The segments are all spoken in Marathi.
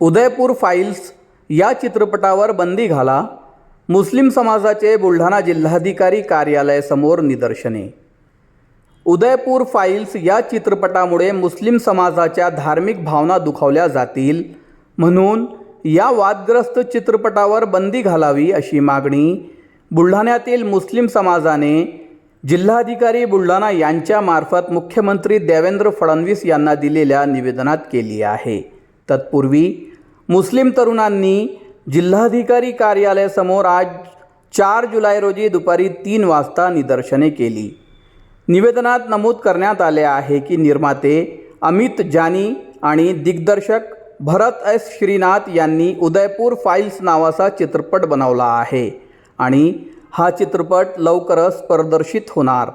उदयपूर फाईल्स या चित्रपटावर बंदी घाला मुस्लिम समाजाचे बुलढाणा जिल्हाधिकारी कार्यालयासमोर निदर्शने. उदयपूर फाईल्स या चित्रपटामुळे मुस्लिम समाजाच्या धार्मिक भावना दुखावल्या जातील म्हणून या वादग्रस्त चित्रपटावर बंदी घालावी अशी मागणी बुलढाण्यातील मुस्लिम समाजाने जिल्हाधिकारी बुलढाणा यांच्यामार्फत मुख्यमंत्री देवेंद्र फडणवीस यांना दिलेल्या निवेदनात केली आहे. तत्पूर्वी मुस्लिम तरुणांनी जिल्हाधिकारी कार्यालयासमोर आज चार जुलै रोजी दुपारी तीन वाजता निदर्शने केली. निवेदनात नमूद करण्यात आले आहे की निर्माते अमित जानी आणि दिग्दर्शक भरत एस. श्रीनाथ यांनी उदयपूर फाईल्स नावाचा चित्रपट बनवला आहे आणि हा चित्रपट लवकरच प्रदर्शित होणार.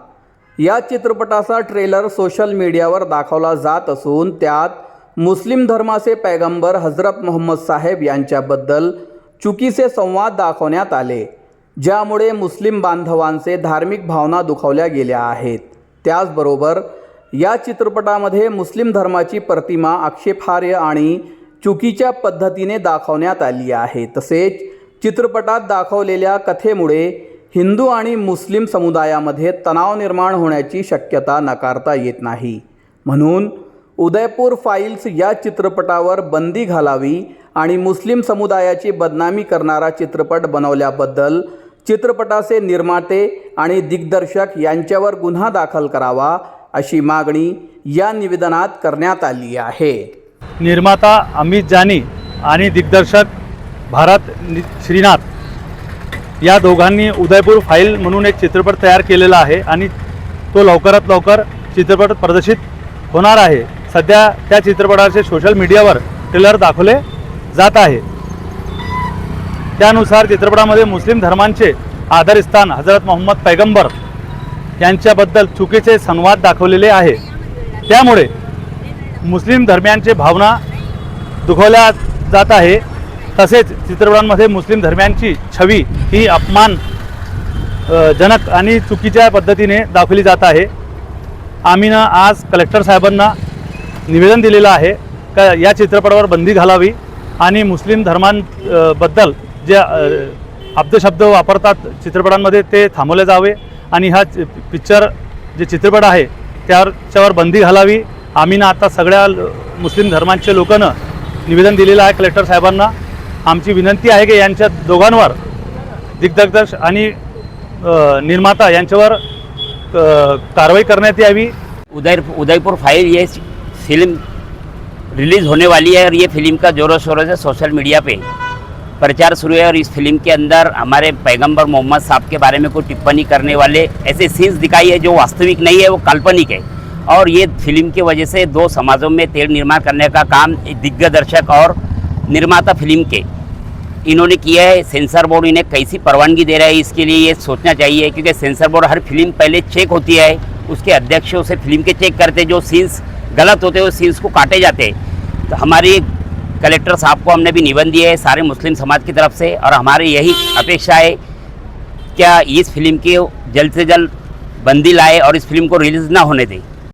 या चित्रपटाचा ट्रेलर सोशल मीडियावर दाखवला जात असून त्यात मुस्लिम धर्माचे पैगंबर हजरत मोहम्मद साहेब यांच्याबद्दल चुकीचे संवाद दाखवण्यात आले ज्यामुळे मुस्लिम बांधवांचे धार्मिक भावना दुखावल्या गेल्या आहेत. त्याचबरोबर या चित्रपटामध्ये मुस्लिम धर्माची प्रतिमा आक्षेपार्ह आणि चुकीच्या पद्धतीने दाखवण्यात आली आहे. तसेच चित्रपटात दाखवलेल्या कथेमुळे हिंदू आणि मुस्लिम समुदायामध्ये तणाव निर्माण होण्याची शक्यता नकारता येत नाही. म्हणून उदयपूर फाईल्स या चित्रपटावर बंदी घालावी आणि मुस्लिम समुदायाची बदनामी करणारा चित्रपट बनवल्याबद्दल चित्रपटाचे निर्माते आणि दिग्दर्शक यांच्यावर गुन्हा दाखल करावा अशी मागणी या निवेदनात करण्यात आली आहे. निर्माता अमित जानी आणि दिग्दर्शक भारत नि- श्रीनाथ या दोघांनी उदयपूर फाईल म्हणून एक चित्रपट तयार केलेला आहे आणि तो लवकरात लवकर चित्रपट प्रदर्शित होणार आहे. सध्या त्या चित्रपटाचे सोशल मीडियावर ट्रेलर दाखवले जात आहे. त्यानुसार चित्रपटामध्ये मुस्लिम धर्मांचे आधारस्थान हजरत मोहम्मद पैगंबर यांच्याबद्दल चुकीचे संवाद दाखवलेले आहे. त्यामुळे मुस्लिम धर्मियांचे भावना दुखवल्या जात आहे. तसेच चित्रपटांमध्ये मुस्लिम धर्मियांची छवी ही अपमान जनक आणि चुकीच्या पद्धतीने दाखवली जात आहे. आम्ही ना आज कलेक्टर साहेबांना निवेदन दिलेलं आहे का या चित्रपटावर बंदी घालावी आणि मुस्लिम धर्मांबद्दल जे अब्दशब्द वापरतात चित्रपटांमध्ये ते थांबवले जावे आणि हा चि- पिक्चर जे चित्रपट आहे त्याच्यावर बंदी घालावी. आम्ही ना आता सगळ्या मुस्लिम धर्मांच्या लोकांना निवेदन दिलेलं आहे कलेक्टर साहेबांना. आमची विनंती आहे की यांच्या दोघांवर दिग्दर्शक आणि निर्माता यांच्यावर कारवाई करण्यात यावी. उदय उदयपूर फाइल ये फ़िल्म रिलीज़ होने वाली है और ये फ़िल्म का ज़ोरों शोरों से सोशल मीडिया पे प्रचार शुरू है और इस फ़िल्म के अंदर हमारे पैगंबर मोहम्मद साहब के बारे में कोई टिप्पणी करने वाले ऐसे सीन्स दिखाई है जो वास्तविक नहीं है, वो काल्पनिक है। और ये फ़िल्म की वजह से दो समाजों में तेल निर्माण करने का काम दिग्गदर्शक और निर्माता फ़िल्म के इन्होंने किया है। सेंसर बोर्ड इन्हें कैसी परवानगी दे रहा है, इसके लिए ये सोचना चाहिए, क्योंकि सेंसर बोर्ड हर फ़िल्म पहले चेक होती है, उसके अध्यक्ष उसे फ़िल्म के चेक करते जो सीन्स गलत होते हैं वो सीन्स को काटे जाते। तो हमारी कलेक्टर साहब को हमने भी निबंध दिए है सारे मुस्लिम समाज की तरफ़ से और हमारी यही अपेक्षा है, क्या इस फ़िल्म की जल्द से जल्द बंदी लाए और इस फ़िल्म को रिलीज़ ना होने दें।